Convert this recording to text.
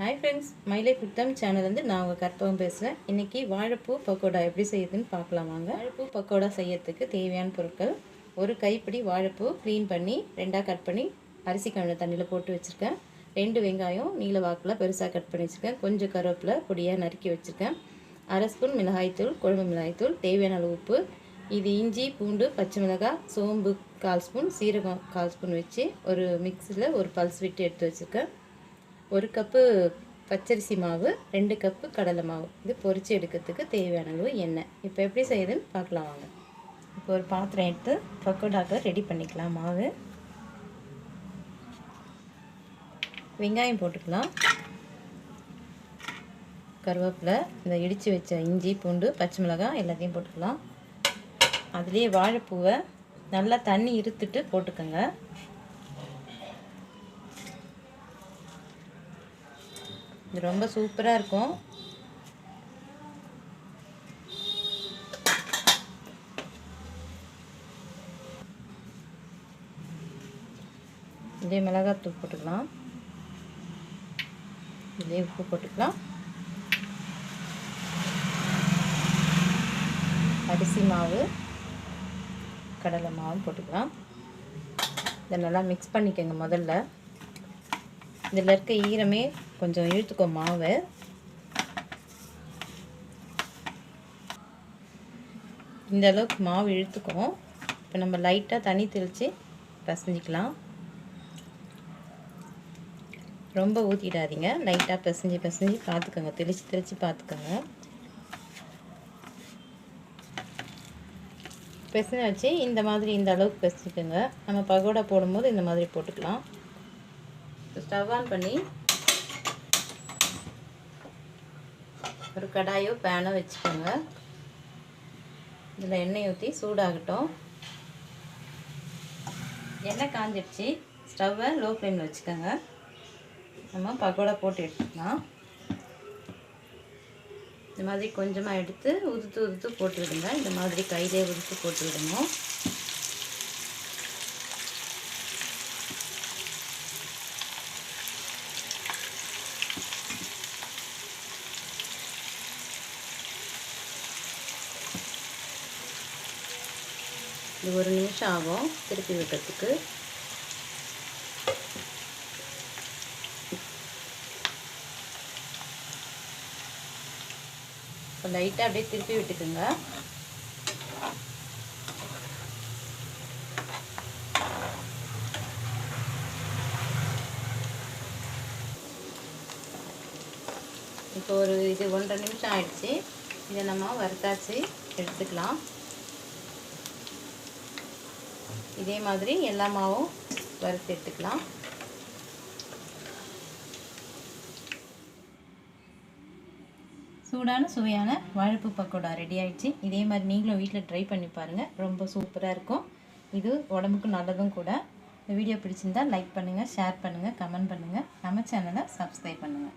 Hi friends மயிலை புத்தம் சேனல்லேருந்து நான் உங்கள் கற்பகம் பேசுகிறேன் இன்றைக்கி வாழைப்பூ பக்கோடா எப்படி செய்யுதுன்னு பார்க்கலாம் வாங்க. வாழைப்பூ பக்கோடா செய்யறதுக்கு தேவையான பொருட்கள். ஒரு கைப்பிடி வாழைப்பூ க்ளீன் பண்ணி ரெண்டாக கட் பண்ணி அரிசி கழுவு தண்ணியில் போட்டு வச்சுருக்கேன். ரெண்டு வெங்காயம் நீல வாக்கில் பெருசாக கட் பண்ணி வச்சுருக்கேன். கொஞ்சம் கருவேப்பிலை பொடியாக நறுக்கி வச்சுருக்கேன். அரை ஸ்பூன் மிளகாய்த்தூள் குழம்பு மிளகாய்த்தூள் தேவையான அளவு உப்பு. இது இஞ்சி பூண்டு பச்சை மிளகாய் சோம்பு கால் ஸ்பூன் சீரகம் கால் ஸ்பூன் வச்சு ஒரு மிக்சியில் ஒரு பல்ஸ் விட்டு எடுத்து வச்சுருக்கேன். ஒரு கப்பு பச்சரிசி மாவு ரெண்டு கப்பு கடலை மாவு. இது பொறிச்சு எடுக்கிறதுக்கு தேவையான அளவு எண்ணெய். இப்போ எப்படி செய்யுதுன்னு பார்க்கலாம் வாங்க. இப்போ ஒரு பாத்திரம் எடுத்து பக்கோடாக்க ரெடி பண்ணிக்கலாம். மாவு. வெங்காயம் போட்டுக்கலாம். கருவேப்பிலை இந்த இடித்து வச்ச இஞ்சி பூண்டு பச்சை மிளகாய் எல்லாத்தையும் போட்டுக்கலாம். அதுலேயே வாழைப்பூவை நல்லா தண்ணி இருத்துட்டு போட்டுக்கோங்க. இது ரொம்ப சூப்பராக இருக்கும். இதே மிளகாத்தூள் போட்டுக்கலாம். இதே உப்பு போட்டுக்கலாம். அரிசி மாவு கடலை மாவும் போட்டுக்கலாம். இதை நல்லா மிக்ஸ் பண்ணிக்கோங்க முதல்ல. இதில் இருக்க ஈரமே கொஞ்சம் இழுத்துக்கோ மாவு. இந்த அளவுக்கு மாவு இழுத்துக்கும் இப்போ நம்ம லைட்டாக தண்ணி தெளித்து பிசைஞ்சிக்கலாம். ரொம்ப ஊற்றிடாதீங்க லைட்டாக பிசைஞ்சு பிசைஞ்சு பார்த்துக்கோங்க. தெளித்து தெளித்து பார்த்துக்கோங்க. பிசைஞ்சு வச்சு இந்த மாதிரி இந்த அளவுக்கு பிசைச்சுக்கோங்க நம்ம பகோடா போடும்போது இந்த மாதிரி போட்டுக்கலாம். ஸ்டவ் ஆன் பண்ணி ஒரு கடாயோ பேனோ வச்சுக்கோங்க. இதில் எண்ணெய் ஊற்றி சூடாகட்டும். எண்ணெய் காஞ்சிடுச்சு. ஸ்டவ்வை லோ ஃப்ளேமில் வச்சுக்கோங்க. நம்ம பக்கோடா போட்டு எடுத்துக்கலாம். இந்த மாதிரி கொஞ்சமாக எடுத்து உதுத்து உதுத்து போட்டு விடுங்க இந்த மாதிரி கையிலே உதுத்து போட்டு விடணும் இது ஒரு நிமிஷம் ஆகும் திருப்பி விட்டுறதுக்கு இப்போ லைட்டாக அப்படியே திருப்பி விட்டுக்குங்க. இப்போ ஒரு இது ஒன்றரை நிமிஷம் ஆயிடுச்சு. இதை நம்ம வறுத்தாச்சு எடுத்துக்கலாம். இதே மாதிரி எல்லா மாவும் வறுத்து எடுத்துக்கலாம். சூடான சுவையான வாழைப்பு பக்கோடா ரெடி ஆயிடுச்சு. இதே மாதிரி நீங்களும் வீட்டில் ட்ரை பண்ணி பாருங்கள் ரொம்ப சூப்பராக இருக்கும். இது உடம்புக்கு நல்லதும் கூட. இந்த வீடியோ பிடிச்சிருந்தா லைக் பண்ணுங்கள் ஷேர் பண்ணுங்கள் கமெண்ட் பண்ணுங்கள் நம்ம சேனலை சப்ஸ்கிரைப் பண்ணுங்கள்